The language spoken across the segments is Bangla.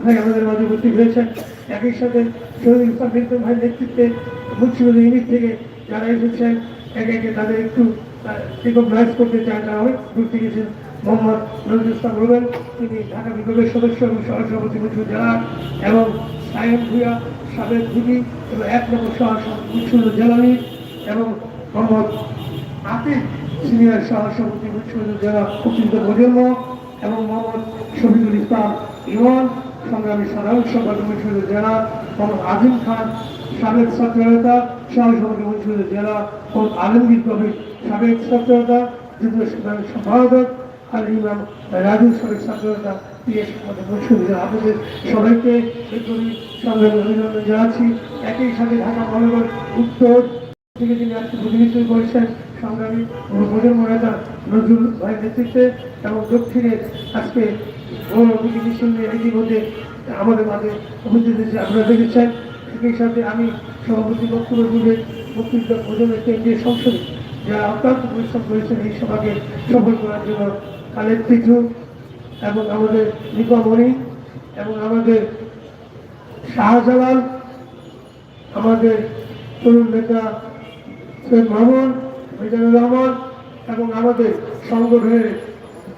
আমাদের মাঝে হয়েছেন একই সাথে শহীদ ইসলাম বিন্দু ভাইয়ের নেতৃত্বে মুন্সিগঞ্জ ইউনিট থেকে যারা এসেছেন, একে একে তাদের একটু রিকগনাইজ করতে চান তারা অনেক দূর থেকে মোহাম্মদ নজরুল ইসলাম তিনি ঢাকা বিভাগের সদস্য এবং সহসভাপতি মুন্সিগঞ্জ জেলা এবং সায়ন ভুয়া সাবেক ভুগি এবং এক নম্বর সহসভাপতি মুন্সিগঞ্জ জেলা লীগ, এবং মোহাম্মদ আতিক, সিনিয়র সহসভাপতি মুন্সিগঞ্জ জেলা প্রকৃত প্রজন্ম, এবং মোহাম্মদ শফিকুল ইসলাম ইমন সংগ্রামী সাধারণ সম্পাদক মুন্সিগঞ্জ জেলা মোহাম্মদ আজিম খান, সাবেক ছাত্রনেতা সহসভাপতি মুন্সিগঞ্জ জেলা মোহাম্মদ আলমগীর কবির, সাবেক ছাত্রনেতা সাধারণ সম্পাদক আর ইমাম রাজু সাবেক ছাত্রনেতা প্রিয় সম্পাদক আপনাদের সবাইকে সংগ্রামী অভিনন্দন জানাচ্ছি। একই সাথে ঢাকা মহানগর উত্তর থেকে তিনি আজকে প্রতিনিধিত্ব করেছেন, সংগ্রামী প্রজন্ম নেতা নজরুল ভাইয়ের নেতৃত্বে এবং দক্ষিণে আজকে আমাদের মাঝে উপস্থিত হয়েছে আপনারা দেখেছেন। একই সাথে আমি সভাপতি বক্তব্য যুগে বক্তৃতা প্রজন্মের কেন্দ্রীয় সংসদে যারা অত্যন্ত পরিশ্রম করেছেন এই সভাকে সফল করার জন্য, কালের পিঠু এবং আমাদের নিপামণি এবং আমাদের শাহজালাল, আমাদের তরুণ নেতা সৈয়দ মামুন, মিজানুর রহমান এবং আমাদের সংগঠনের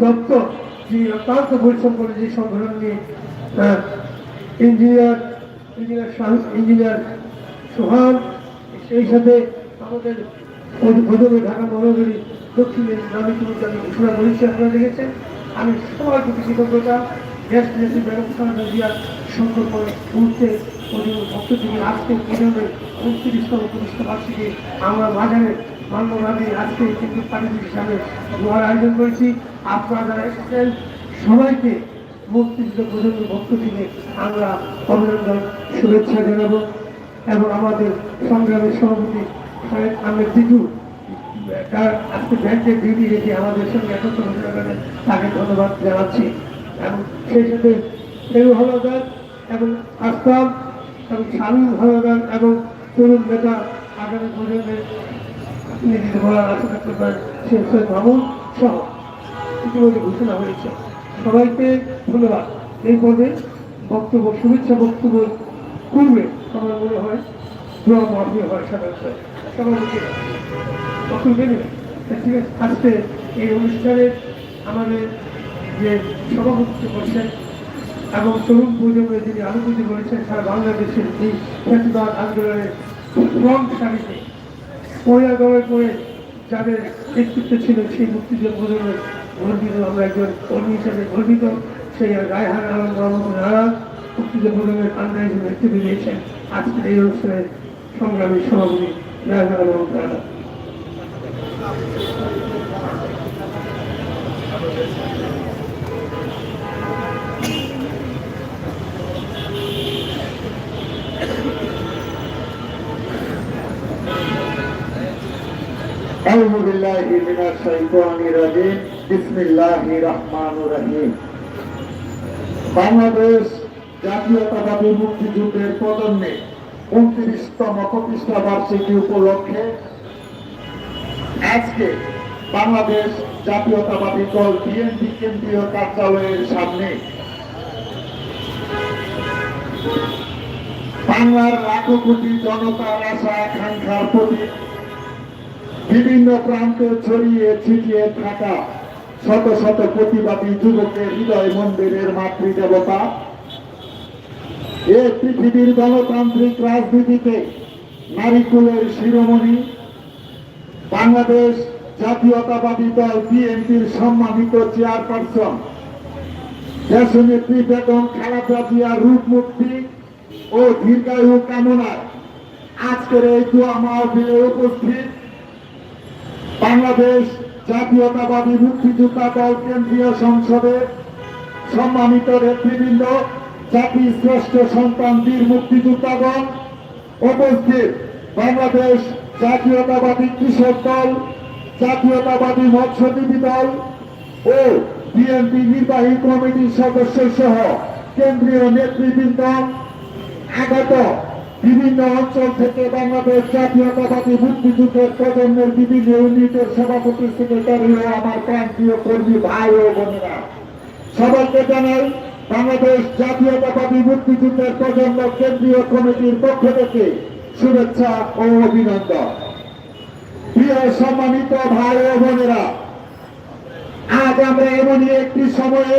দপ্তর যিনি অত্যন্ত পরিশ্রম করে যে সংগঠন নিয়ে engineer engineer Shah- engineer Sohan সেই সাথে আমাদের প্রথমে ঢাকা মহানগরী দক্ষিণের নামে কিন্তু আমি ঘোষণা করেছি, আপনারা দেখেছেন। আমি সবার প্রতি কৃতজ্ঞতা। দেশ নেত্রী বেগম খালেদা জিয়ার সংকল্প মুহূর্তে ভক্ত থেকে আজকে পরিবারের উনত্রিশতম প্রতিষ্ঠা বার্ষিকী আমরা বাজারে মান্যবাদী আজকে কিন্তু হিসাবে দোয়ার আয়োজন করেছি। আপনারা যারা এসেছেন, সবাইকে মুক্তিযুদ্ধ প্রজন্মের ভক্ত থেকে আমরা অভিনন্দন, শুভেচ্ছা জানাব এবং আমাদের সংগ্রামের সভাপতি শহীদ আহমেদ দিদু তার আজকে ব্যাংকের ডিউটি রেখে আমাদের সঙ্গে একত্র ঘোষণা তাকে ধন্যবাদ জানাচ্ছি। এবং সেই সাথে কেউ হলদার এবং আসাম এবং শামীম হলদার এবং তরুণ নেতা আগামী প্রজন্মের সহ ইতিমধ্যে ঘোষণা হয়েছে সবাইকে ধন্যবাদ। এই পদে বক্তব্য, শুভেচ্ছা বক্তব্য পূর্বে আমার মনে হয় হয়। সাধারণত সভাপতি ঠিক এই অনুষ্ঠানে আমাদের যে সভাপতিত্ব করছেন এবং তরুণ প্রজন্মের যিনি আলোচিত করেছেন, সারা বাংলাদেশের এই ফ্যাসিবাদ আন্দোলনের ফ্রন্ট সারিতে পয়লা দলের করে যাদের নেতৃত্ব ছিল সেই মুক্তিযুদ্ধ প্রজন্মের গর্বিত আমরা একজন কর্মী হিসেবে গর্বিত। সেই রায়হান আলম, রহমান নারা মুক্তিযুদ্ধ প্রজন্মের কান্না হিসেবে নেতৃত্ব দিয়েছেন। আজকের এই অনুষ্ঠানের সংগ্রামী সভাপতি রায়হান আলম রানা بالله من الشيطان الرجيم بسم الله الرحمن الرحيم বাংলাদেশ জাতীয়তাবাদী মুক্তিযুদ্ধের প্রজন্মে উনত্রিশতম প্রতিষ্ঠা বার্ষিকী উপলক্ষে আজকে বাংলাদেশ জাতীয়তাবাদী দল বিএনপি কেন্দ্রীয় কার্যালয়ের সামনে বাংলার লাখো কোটি জনতার আশা আকাঙ্ক্ষার প্রতি বিভিন্ন প্রান্তে ছড়িয়ে ছিটিয়ে থাকা শত শত প্রতিবাদী যুবকের হৃদয় মন্দিরের মাতৃদেবতা এ পৃথিবীর গণতান্ত্রিক রাজনীতিতে নারীকুলের শিরোমণি। বাংলাদেশ জাতীয়তাবাদী দল বিএনপির সম্মানিত চেয়ারপারসন, দেশনেত্রী বেগম খালেদা জিয়ার রূপ মুক্তি ও দীর্ঘায়ু কামনায় আজকের এই দোয়া মাহফিলে উপস্থিত বাংলাদেশ জাতীয়তাবাদী মুক্তিযোদ্ধা দল কেন্দ্রীয় সংসদে সম্মানিত নেতৃবৃন্দ, জাতি শ্রেষ্ঠ সন্তান বীর মুক্তিযোদ্ধাগণ, উপস্থিত। বাংলাদেশ জাতীয়তাবাদী কৃষক দল, জাতীয়তাবাদী মৎস্যজীবী দল ও বিএনপি নির্বাহী কমিটির সদস্য সহ কেন্দ্রীয় নেতৃবৃন্দ, আগত বিভিন্ন অঞ্চল থেকে বাংলাদেশ জাতীয়তাবাদী মুক্তিযুদ্ধের প্রজন্মের বিভিন্ন ইউনিটের সভাপতি সেক্রেটারি ও আমার প্রান্তীয় কর্মী ভাই ও বোনেরা। সবাইকে জানাই, বাংলাদেশ জাতীয়তাবাদী মুক্তিযুদ্ধের প্রজন্ম কেন্দ্রীয় কমিটির পক্ষ থেকে শুভেচ্ছা ও অভিনন্দন। প্রিয় সম্মানিত ভাই ও বোনেরা, আজ আমরা এমনই একটি সময়ে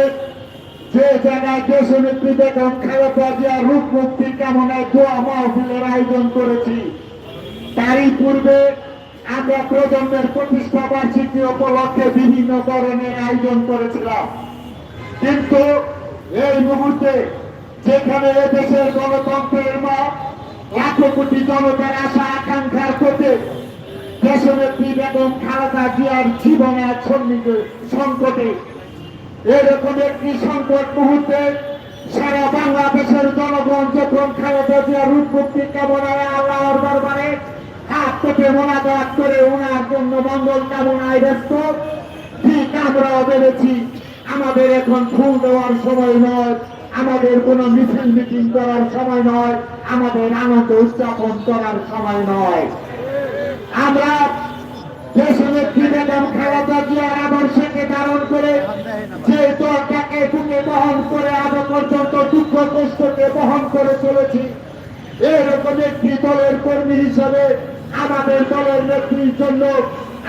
যে জায়গায় দেশ নেত্রী বেগম খালেদা জিয়া রূপ মুক্তি কামনায় দোয়া মাহফিলের আয়োজন করেছি, তারই পূর্বে আমরা প্রজন্মের প্রতিষ্ঠা বার্ষিকী উপলক্ষে বিভিন্ন ধরনের আয়োজন করেছিলাম। কিন্তু এই মুহূর্তে যেখানে এদেশের গণতন্ত্রের মা, লাখো কোটি জনতার আশা, আকাঙ্ক্ষার প্রতি দেশনেত্রী বেগম খালেদা জিয়ার জীবনে সন্নিহিত সংকটে এরকম একটি সংকট মুহূর্তে সারা বাংলাদেশের জনগণ যখন খালেদা রূপ মুক্তি কামনায় আল্লাহর দরবারে হাত পেতে মোনাজাত করে ওনার জন্য মঙ্গল কামনায় ব্যস্ত। ঠিক আমরাও ভেবেছি, আমাদের এখন ফুল দেওয়ার সময় নয়, আমাদের কোনো মিছিল মিটিং করার সময় নয়, আমাদের আনন্দ উদযাপন করার সময় নয়। আমরা দেশনেত্রী বেগম খালেদা আদর্শকে ধারণ করে, যে দলটাকে বুকে বহন করে আজ পর্যন্ত দুঃখ কষ্টকে বহন করে চলেছি, এরকম একটি দলের কর্মী হিসাবে আমাদের দলের নেত্রীর জন্য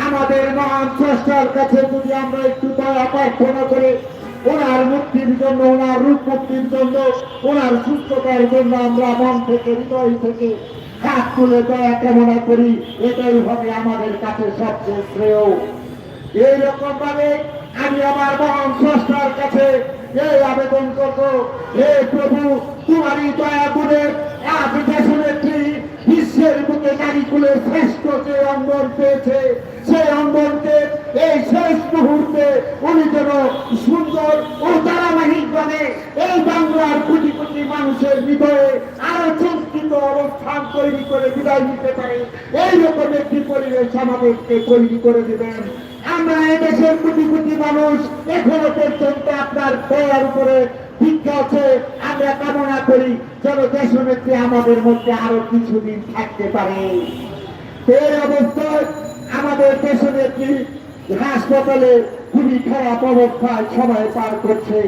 আমাদের মহান স্রষ্টার কাছে যদি আমরা একটু দয়া প্রার্থনা করে, ওনার মুক্তির জন্য, ওনার রূপ মুক্তির জন্য, ওনার সুস্থতার জন্য আমরা মন থেকে, হৃদয় থেকে হাত তুলে দয়া কামনা করি, এটাই হবে আমাদের কাছে সবচেয়ে শ্রেয়। এইরকম ভাবে আমি আমার মহান স্রষ্টার কাছে এই আবেদন করব। হে প্রভু, তোমারই দয়া গুণের আজ বিশ্বের বুকে নারী শ্রেষ্ঠ যে অঙ্গন পেয়েছে সেই অঙ্গনকে এই শেষ মুহূর্তে উনি যেন সুন্দর ও ধারাবাহিক ভাবে এই বাংলার কোটি কোটি মানুষের হৃদয়ে আরও চিন্তিত অবস্থান তৈরি করে বিদায় নিতে পারে। এইরকম একটি পরিবেশ আমাদেরকে তৈরি করে দেবেন। আমরা এদেশের কোটি কোটি মানুষ, এখনও পর্যন্ত আপনার দয়ার উপরে ভিক্ষা আছে। আমরা কামনা করি যেন দেশনেত্রী আমাদের মধ্যে আরও কিছুদিন থাকতে পারে। এই অবস্থায় আমাদের দেশনেত্রী হাসপাতালে খুবই খারাপ অবস্থায় সময় পার করছে?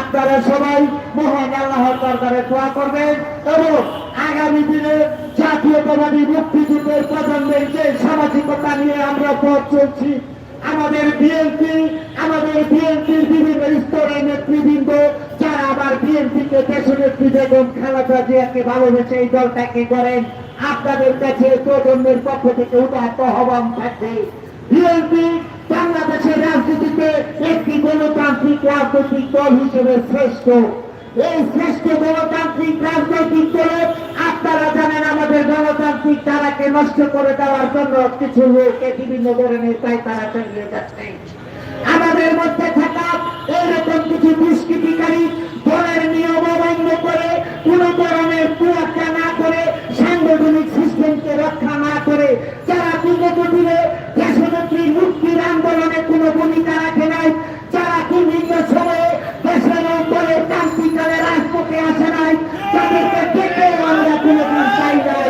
আপনারা সবাই মহান আল্লাহর দরবারে দোয়া করবেন এবং আগামী দিনে জাতীয়তাবাদী মুক্তিযুদ্ধের প্রজন্মের যে সামাজিকতা নিয়ে আমরা পথ চলছি, আমাদের বিএনপি আমাদের বিএনপির বিভিন্ন স্তরের নেতৃবৃন্দ, যারা আবার বিএনপিকে দেশনেত্রী বেগম খালেদা জিয়াকে ভালোবেসে এই দলটাকে করেন আপনাদের কাছে প্রজন্মের পক্ষ থেকে উদাহরণ আহ্বান থাকবে। বিএনপি বাংলাদেশের রাজনীতিতে একটি গণতান্ত্রিক রাজনৈতিক দল হিসেবে শ্রেষ্ঠ। এই শ্রেষ্ঠ গণতান্ত্রিক রাজনৈতিক দলে, আপনারা জানেন আমাদের গণতান্ত্রিক ধারাকে নষ্ট করে দেওয়ার জন্য কিছু লোককে বিভিন্ন ধরনের তাই তারা চালিয়ে যাচ্ছে। আমাদের মধ্যে থাকা এরকম কিছু দুষ্কৃতিকারী দলের নিয়ম অমান্য করে কোন ধরনের তোয়াক্কা না করে সিস্টেমকে রক্ষা না করে যারা বিগত দিনে দেশনেত্রীর মুক্তির আন্দোলনে কোনো ভূমিকা রাখে নাই, যারা বিভিন্ন সময়ে দেশের অন্তরে ক্রান্তিকালে রাজপথে আসে নাই, তাদেরকে ডেকে আমরা কোনোদিন চাই নাই।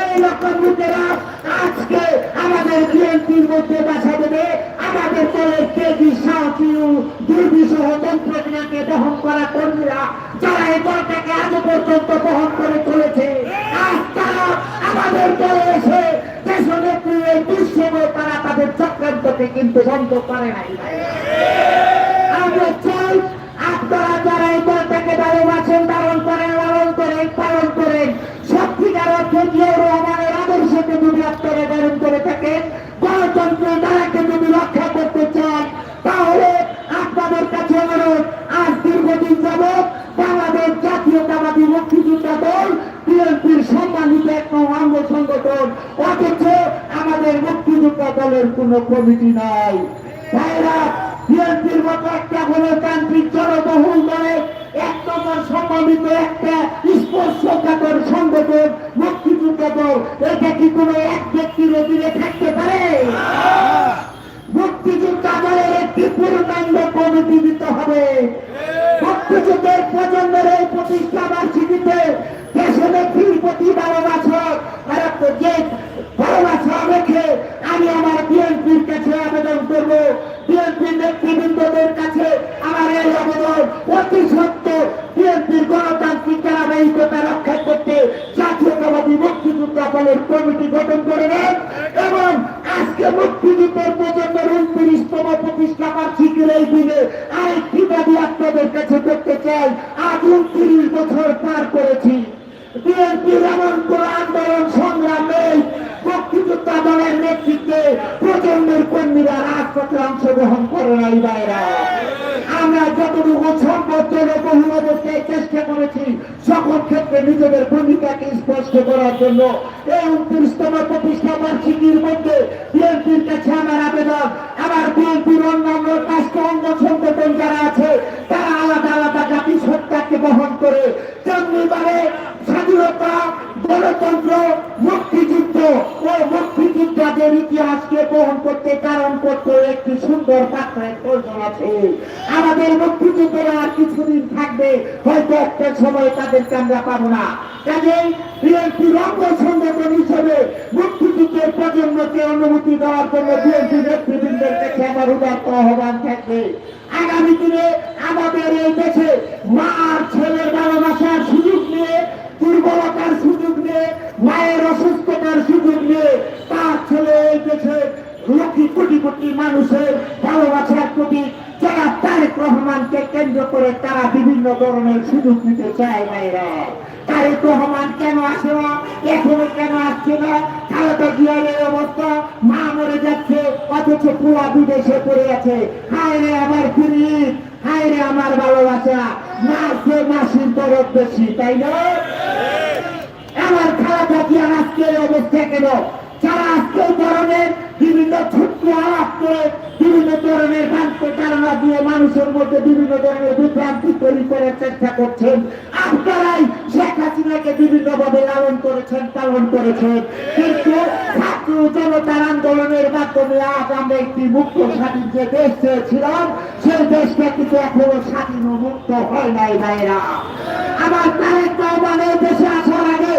এই রকম লোকেরা আজকে আমাদের বিএনপির মধ্যে বাসা দেবে আমাদের দলের তেজি সাহসী ও দুর্বিষহ তন্ত্রজ্ঞানকে বহন করা কর্মীরা যারা এই দলটাকে আজ পর্যন্ত বহন করে চলেছে। আমাদের দলে এসে দেশনেত্রীর এই দুঃসময় তারা তাদের চক্রান্তকে কিন্তু বন্ধ করে নাই। আমরা চাই আপনারা যারা এই দলটাকে ভালোবাসেন, ধারণ করেন, লালন করেন, পালন করেন সত্যিকার অর্থে জিয়াউর রহমানের আদর্শকে যদি আপনারা ধারণ করে থাকেন। গণতন্ত্র দ্বারাকে কোনো কমিটি নাই। বিএনপির মতো একটা গণতান্ত্রিক জনবহুল দলে এক নম্বর সম্মানিত একটা প্রজন্মের কর্মীরা রাজপথে অংশগ্রহণ করে নাই বাইরা। আমরা যতটুকু সম্ভব বহু চেষ্টা করেছি সকল ক্ষেত্রে নিজেদের ভূমিকাকে স্পষ্ট করার জন্য। এই উনত্রিশতম প্রতিষ্ঠা বার্ষিকীর মধ্যে বিএনপির কাছে আমার আবেদন, আমার বিএনপির অন্যান্য রাষ্ট্র অঙ্গ সংগঠন যারা আছে, তারা আলাদা আলাদা জাতি সত্তাকে বহন করে তেমনিভাবে স্বাধীনতা গণতন্ত্র, মুক্তিযুদ্ধ ও মুক্তিযোদ্ধাদের ইতিহাসকে বহন করতে কারণ করতে একটি সুন্দর পাত্রের প্রয়োজন আছে। আমাদের মুক্তিযুদ্ধরা আর কিছুদিন থাকবে, হয়তো একটা সময় তাদেরকে আমরা পাবো না। কাজেই বিএনপি অঙ্গ সংগঠন হিসেবে মুক্তিযুদ্ধের প্রজন্মকে অনুমতি দেওয়ার জন্য বিএনপি নেতৃবৃন্দের কাছে আমার উদার্ত আহ্বান থাকবে। আগামী দিনে আমাদের এই দেশে মা আর ছেলের ভালোবাসার সুযোগ নিয়ে দুর্বলতার সুযোগ নিয়ে মায়ের অসুস্থতার সুযোগ নিয়ে তার ছেলে দেশে লক্ষ কোটি কোটি মানুষের ভালোবাসার প্রতি যারা তারেক রহমানকে কেন্দ্র করে তারা বিভিন্ন ধরনের সুযোগ নিতে চায় মায়েরা। তারেক রহমান কেন আসে না? এখনও কেন আসছে না? খালেদা অবস্থা মা মরে যাচ্ছে, অথচ পুয়া বিদেশে পড়ে আছে। হায় রে আমার ফিরিত হায় রে আমার ভালোবাসা। মাসে মাসির দরদ বেশি, তাই না? আমার খারাপ জিয়ার আজকে অবস্থা কেন? যারা আজকে ধরনের বিভিন্ন ছোট্ট আলাপ করে বিভিন্ন ধরনের ভ্রান্ত ধারণা দিয়ে মানুষের মধ্যে বিভিন্ন ধরনের বিভ্রান্তি তৈরি করার চেষ্টা করছেন, আপনারাই শেখ হাসিনাকে বিভিন্ন ভাবে লালন করেছেন, পালন করেছেন। কিন্তু জনতার আন্দোলনের মাধ্যমে আজ আমরা একটি মুক্ত স্বাধীন যে দেশ চেয়েছিলাম, সেই দেশটা কিন্তু এখনও স্বাধীন মুক্ত হয় নাই ভাইরা আমার তারেক এই দেশে আসার আগে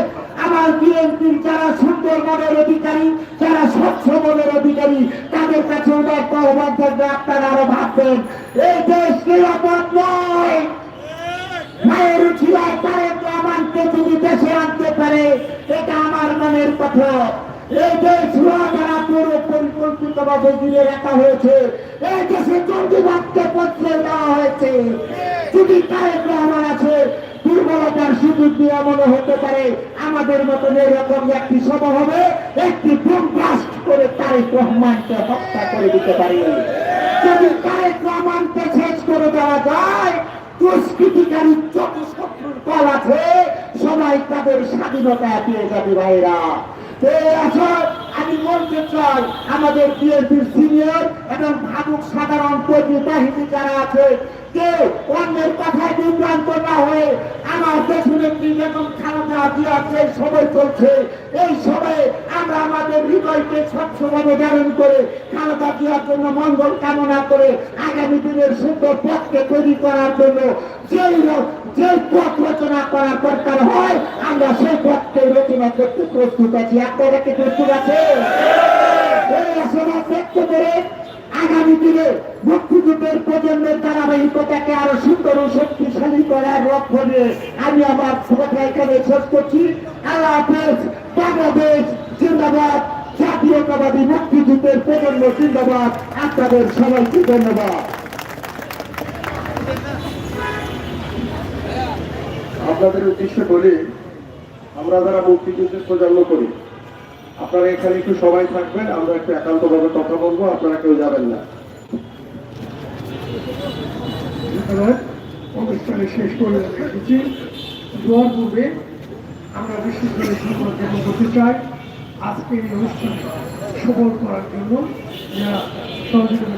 আমার বিএনপির যারা সুন্দর মনের অধিকারী, যারা স্বচ্ছ মনের অধিকারী, তাদের কাছে ওনার আহ্বান থাকবে, আপনারা আরও ভাববেন, এই দেশ নিরাপদ নয়। মায়ের উঠিলায় তারেক রহমানকে যদি দেশে আনতে পারে, এটা আমার মনের কথা। এই আমাদের মতন এরকম একটি সভা হবে একটি করে তারেক রহমানকে হত্যা করে দিতে পারে। যদি তারেক রহমানকে শেষ করে দেওয়া যায়, দুষ্কৃতিকারী দল আছে, সবাই তাদের স্বাধীনতা পেয়ে যাবে ভাইরা আমি বলতে চাই, আমাদের বিএনপির সিনিয়র এবং ভাবুক সাধারণ কর্মী বাহিনী যারা আছে অন্যের কথায় বিভ্রান্ত না হয়ে আমার সময় চলছে, এই সময়ে আমরা আমাদের হৃদয়কে ধারণ করে জন্য মঙ্গল কামনা করে আগামী দিনের সুন্দর পথকে তৈরি করার জন্য যেই যে পথ রচনা করার দরকার হয়, আমরা সেই পথকে রচনা করতে প্রস্তুত আছি আপনারা কি প্রস্তুত আছে আগামী দিনে মুক্তিযুদ্ধের প্রজন্মের ধারাবাহিকতাকে আরও সুন্দর ও শক্তিশালী করার লক্ষ্য আমি আমার কথা এখানে শেষ করছি আল্লাহ বাংলাদেশ জিন্দাবাদ জাতীয়তাবাদী মুক্তিযুদ্ধের প্রজন্ম জিন্দাবাদ আপনাদের সবাইকে ধন্যবাদ আপনাদের উদ্দেশ্যে বলি আমরা যারা মুক্তিযুদ্ধের প্রজন্ম করি, আপনারা এখানে একটু সবাই থাকবেন, আমরা একটু একান্তভাবে কথা বলব, আপনারা কেউ যাবেন না। অনুষ্ঠানে শেষ করে রেখেছি দোয়ার পূর্বে আমরা করে সংবাদ করতে চাই আজকের এই অনুষ্ঠান সফল করার জন্য যারা করেছেন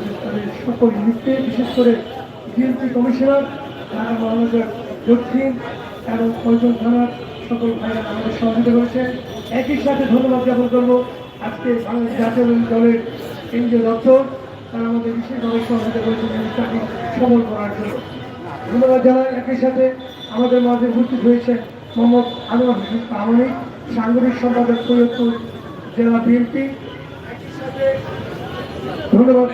সকল ইউনিটকে বিশেষ করে বিএনপি কমিশনার, ঢাকা মহানগর দক্ষিণ এবং কয়জন থানার সকল ভাইরা আমাদের সহযোগিতা করেছেন একই সাথে ধন্যবাদ জ্ঞাপন করব। আজকে বাংলাদেশ জাতীয় দলের কেন্দ্রীয় দপ্তর, তারা আমাদের বিশেষভাবে সহযোগিতা করেছেন চাকরি সফল করার জন্য। ধন্যবাদ জানাই। একই সাথে আমাদের মাঝে উপস্থিত হয়েছে মোহাম্মদ আনোয়ার হোসেন প্রামাণিক সাংগঠনিক সম্পাদক সৈয়দপুর জেলা বিএনপি। ধন্যবাদ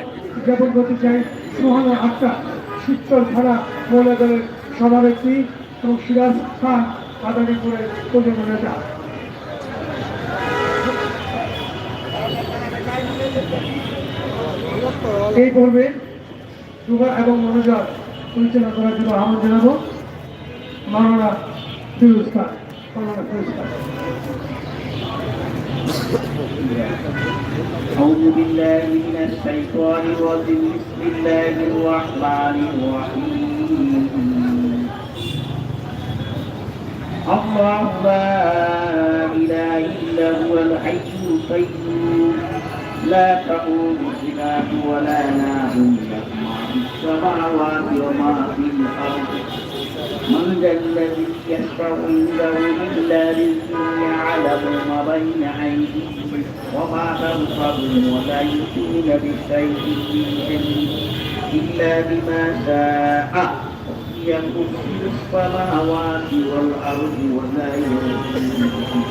জ্ঞাপন করতে চাই সুহানা আক্তার শিবচর থানা মহিলা দলের সভানেত্রী এবং সিরাজ খান। আদানিপুরে প্রজন্ম নেতা। এই পর্বে সুভা এবং মনোজার পরিচালনা করার জন্য আমন্ত্রণ জানাব। মাননা তিরস্কার মাননা ফিরুজ أعوذ بالله من الشيطان الرجيم. بسم الله الرحمن الرحيم. الله لا إله إلا هو الحي القيوم لا تقوم سناه ولا نام ما في السماوات وما في الأرض من ذا الذي يشفع عنده إلا بإذنه يعلم ما بين أيديهم وما خلفهم ولا يؤتون بشيء من علمه إلا بما شاء يكفر السماوات والأرض ولا يؤتون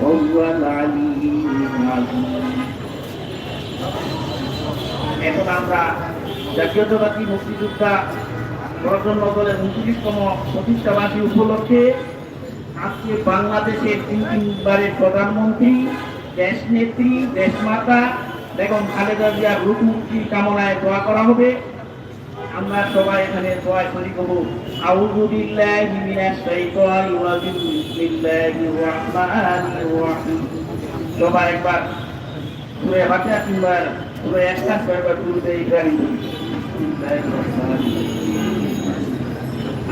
وهو العلي العظيم এখন আমরা জাতীয়তাবাদী মুক্তিযোদ্ধা প্রজন্ম দলের উনত্রিশতম প্রতিষ্ঠাবাসী উপলক্ষে আজকে বাংলাদেশের তিন তিনবারের প্রধানমন্ত্রী দেশ নেত্রী দেশমাতা বেগম খালেদা জিয়ার রূপ মুক্তি কামনায় দোয়া করা হবে আমরা সবাই এখানে দোয়া শরীক হব আউযু বিল্লাহি মিনাশ শাইতানির রাজিম বিসমিল্লাহির রহমানির রহিম সবাই একবার সূরা ফাতিহা তিনবার সূরা ইখলাস কয়েকবার শুরুতে ইব্রাহিম বিসমিল্লাহির রহমানির রহিম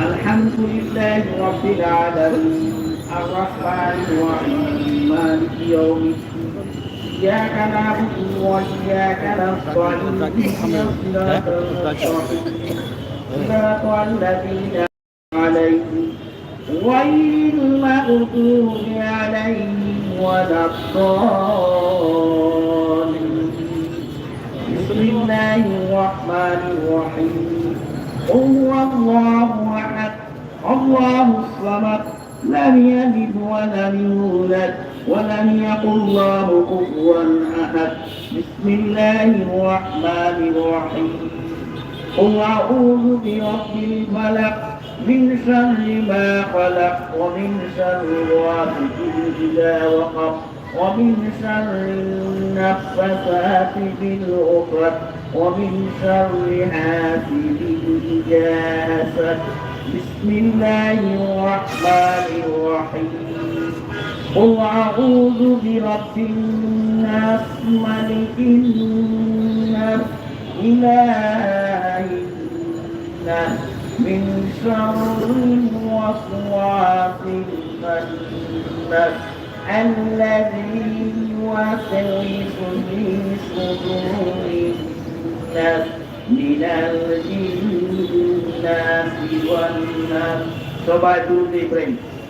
الحمد لله رب العالمين الرحمن الرحيم مالك يوم الدين إياك نعبد وإياك نستعين اهدنا الصراط المستقيم صراط الذين عليهم غير المغضوب عليهم ولا الضالين بسم الله الرحمن الرحيم قل هو الله احد الله الصمد لم يلد ولم يولد ولم يكن له كفوا احد بسم الله الرحمن الرحيم قل اعوذ برب الفلق من شر ما خلق ومن شر غاسق اذا وقب ومن شر النفثات في العقد ومن شر حاسد إذا حسد بسم الله الرحمن الرحيم قل أعوذ برب الناس ملك الناس إله الناس من شر الوسواس الخناس الذي يوسوس في صدور الناس من الجنة والناس সবাই দুরুদ ইব্রাহিম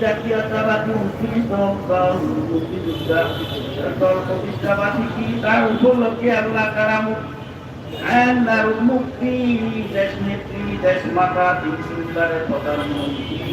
জাতীয়তাবাদী মুসলিম সকল প্রতিষ্ঠাবাসী কি তার উপলক্ষে আল্লাহ তারা আল্লাহর মুক্তি দেশ নেত্রী, দেশ মাতা তিন প্রধানমন্ত্রী।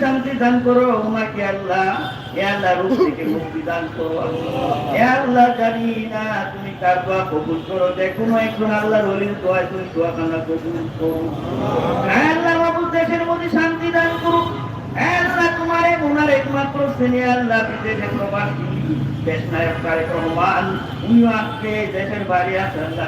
শান্তি দান করো ওনাকে আল্লাহ আল্লাহ রূপ থেকে মুক্তি দান করো। আল্লাহ জানি না তুমি কার দোয়া কবুল করো। ওলির দোয়া তুমি দোয়া কান্না কবুল করো। আল্লাহ বাবু দেশের মধ্যে শান্তি দান আল্লাহ তোমার গুনার একমাত্র শ্রেণি আল্লাহ দেশের বাড়ি আছে, আল্লাহ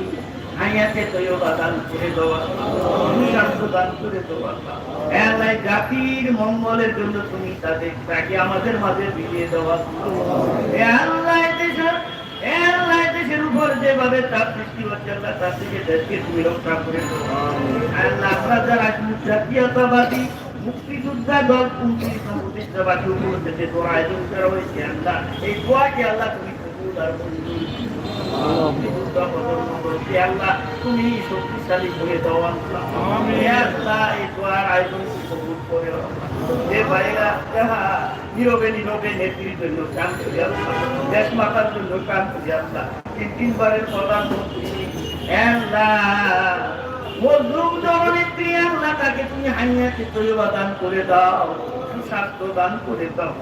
দেওয়া। দেওয়া। আল্লাহ জাতির মঙ্গলের জন্য তুমি তাদের তাকে আমাদের মাঝে বিলিয়ে দেওয়া। আল্লাহ দেশের আল্লাহ উপর যেভাবে চাপ সৃষ্টি হচ্ছে, আল্লাহ তার থেকে দেশকে তুমি রক্ষা করে দেও। আল্লাহ, আমরা যারা জাতীয়তাবাদী, মুক্তিযোদ্ধা দল যে দোয়া আয়োজন করা হয়েছে, আল্লাহ, এই দোয়াকে আল্লাহ তুমি কবুল আর তুমি শক্তিশালী করে দাও আল্লাহ হে আল্লাহ এই দোয়ার আয়োজন কবুল করে আল্লাহ। যে ভাইরা যাহা নীরবে নীরবে নেত্রীর জন্য কাম করি আল্লাহ দেশ মাতার জন্য কাম করি আল্লাহ তিন তিনবারের প্রধানমন্ত্রী আল্লাহ মজলুম জননেত্রী আল্লাহ তাকে তুমি হাইয়াকে তৈবা দান করে দাও স্বাস্থ্য দান করে দাও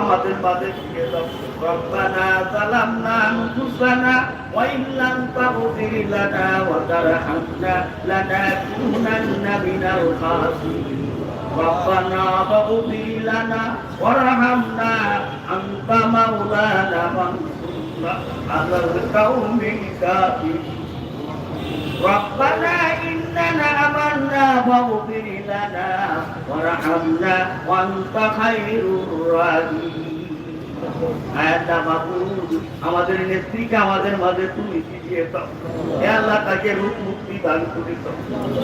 আমাদের মাঝে ফিরে দাও রব্বানা জালামনা আনফুসানা ওয়া ইন লাম তাগফির লানা ওয়া তারহামনা লানাকুনান্না মিনাল খাসিরিন ربنا فاغفر لنا وارحمنا أنت مولانا فانصرنا على القوم الكافرين ربنا إننا آمنا فاغفر لنا وارحمنا وأنت خير الراحمين আয়াল্লাহ মাহবুব আমাদের নেত্রীকে আমাদের মাঝে তুমি ফিরিয়ে দাও হে আল্লাহ তাকে রূপ মুক্তি দান করে দাও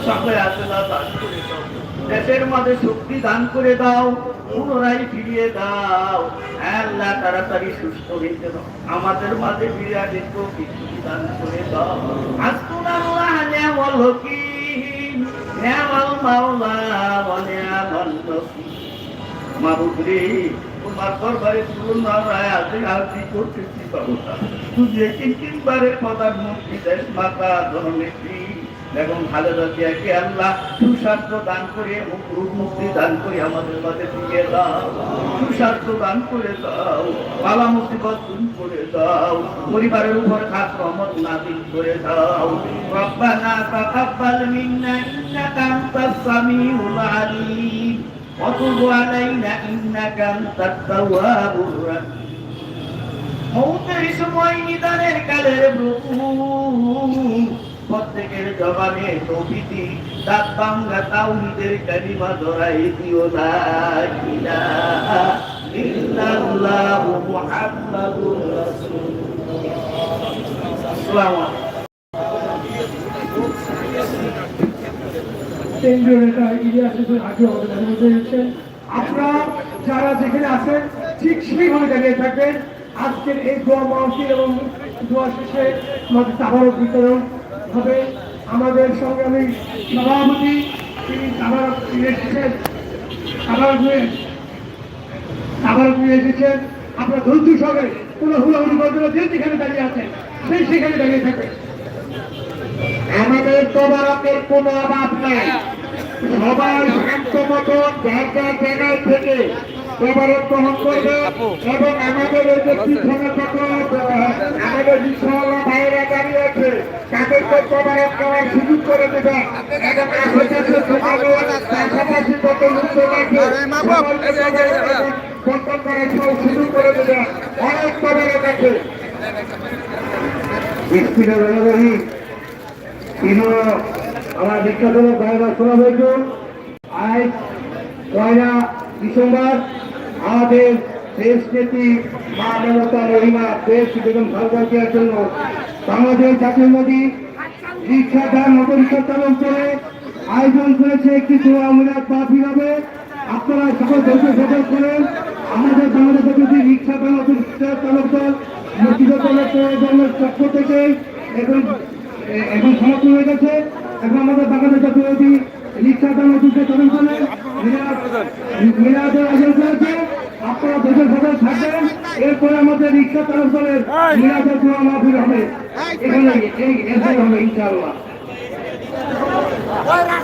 সকলে আসলা দান করে দাও দেশের মাঝে শক্তি দান করে দাও পুনরায় ফিরিয়ে দাও হে আল্লাহ তাড়াতাড়ি সুস্থ হয়ে যেন আমাদের মাঝে ফিরে আসে তো কিছু দান করে দাও হাসবুনাল্লাহ নিয়ামাল ওয়াকিল নিয়ামাল মাওলা ওয়া নিয়ামাল নসীর মাহবুবরে তোমার দরবারে তুলনায় আছে আরতি করতেছি বাবুটা তুই তিন তিনবারের প্রধানমন্ত্রী দেশ মাতা জননেত্রী বেগম খালেদা জিয়াকে আল্লাহ সুস্বাস্থ্য দান করে রূপ মুক্তি দান করে আমাদের মাঝে ফিরিয়ে দাও সুস্বাস্থ্য দান করে দাও পালা মুসিবত দূর করে দাও পরিবারের উপর খাস রহমত নাজিল করে দাও রব্বানা তাকাব্বাল মিন্না ইন্নাকা আনতাস সামিউল আলিম وتب علينا إنك أنت التواب الرحيم মৌতের সময় নিদানের কালের প্রভু প্রত্যেকের জবানে তাওহিদের কালিমা ধরাই দিও আপনারা যারা যেখানে আছেন, ঠিক সেইভাবে দাঁড়িয়ে থাকবেন। আজকের এই দোয়া মাহফিল এবং দোয়া শেষে আমাদের তাবারক বিতরণ। হবে। আমাদের সঙ্গে আমি সভাপতি তিনি তাবারক নিয়ে এসেছেন। তাবারক নিয়ে তাবারক নিয়ে এসেছেন। আপনারা ধৈর্য সঙ্গে কোনো হুড়াহুড়ি করবেন না, যে যেখানে দাঁড়িয়ে আছেন সেই সেখানে দাঁড়িয়ে থাকবেন আমাদের তদারকের কোনো অভাব নেই। সবাই শান্ত মতো যার জায়গায় থেকে তদারক গ্রহণ করবে এবং আমাদের এই যে পিছনে কত আমাদের ভাইয়েরা দাঁড়িয়ে আছে তাদেরকে করার সুযোগ করে দেবে। এবং আশেপাশে সমাজের পাশাপাশি কত লোকজন আছে সবাইকে তদারক এবং বন্টন করার সুযোগ করে দেবে। অনেক তদারক আছে। বিসমিল্লাহির ইনো আমার বিখ্যাত গায়ক শোনা হয়েছে আজ পয়লা ডিসেম্বর আমাদের দেশ নেত্রী মা মমতা রহিমা, দেশ বেগম খালেদা জিয়ার জন্য বাংলাদেশ জাতীয় মোদী রিক্সা দান অটোরিক্সা চালন করে আয়োজন করেছে একটি দোয়া মিলাদ মাহফিল হবে আপনারা সকল ধৈর্য সদর করেন। আমাদের বাংলাদেশে যদি রিক্সা দান অটোরিক্সা চালক দল মুক্তিযোদ্ধা দলের পক্ষ থেকে এখন এখন সমাপ্ত হয়ে গেছে। এখন আমাদের বাংলাদেশ জাতীয়বাদী রিক্সা দান অটোরিক্সা চালন করে মিলাদের করেছে আপনারা দেশের সদর থাকবেন এরপরে আমাদের রিক্সা চালক দলের মিলাদের দোয়া মাহফিল হবে এখানে এই এখানে হবে ইনশাআল্লাহ